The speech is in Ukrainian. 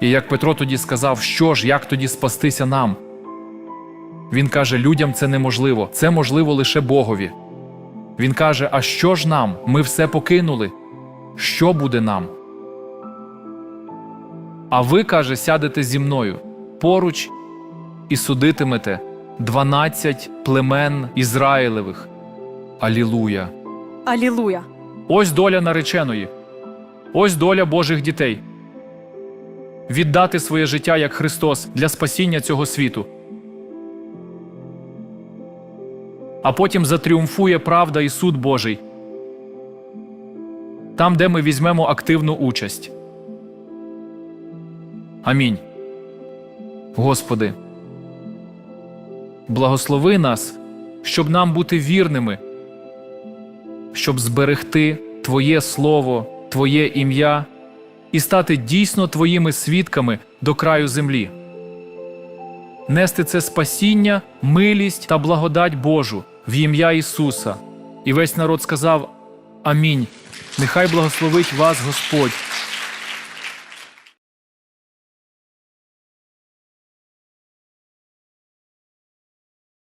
І як Петро тоді сказав, що ж, як тоді спастися нам? Він каже: людям це неможливо, це можливо лише Богові. Він каже: А що ж нам? Ми все покинули. Що буде нам? А ви, каже, сядете зі мною поруч і судитимете дванадцять племен Ізраїлевих. Алілуя! Алілуя! Ось доля нареченої, ось доля Божих дітей. Віддати своє життя як Христос для спасіння цього світу. А потім затріумфує правда і суд Божий. Там, де ми візьмемо активну участь. Амінь. Господи. Благослови нас, щоб нам бути вірними щоб зберегти Твоє Слово, Твоє ім'я і стати дійсно Твоїми свідками до краю землі. Нести це спасіння, милість та благодать Божу в ім'я Ісуса. І весь народ сказав Амінь. Нехай благословить вас Господь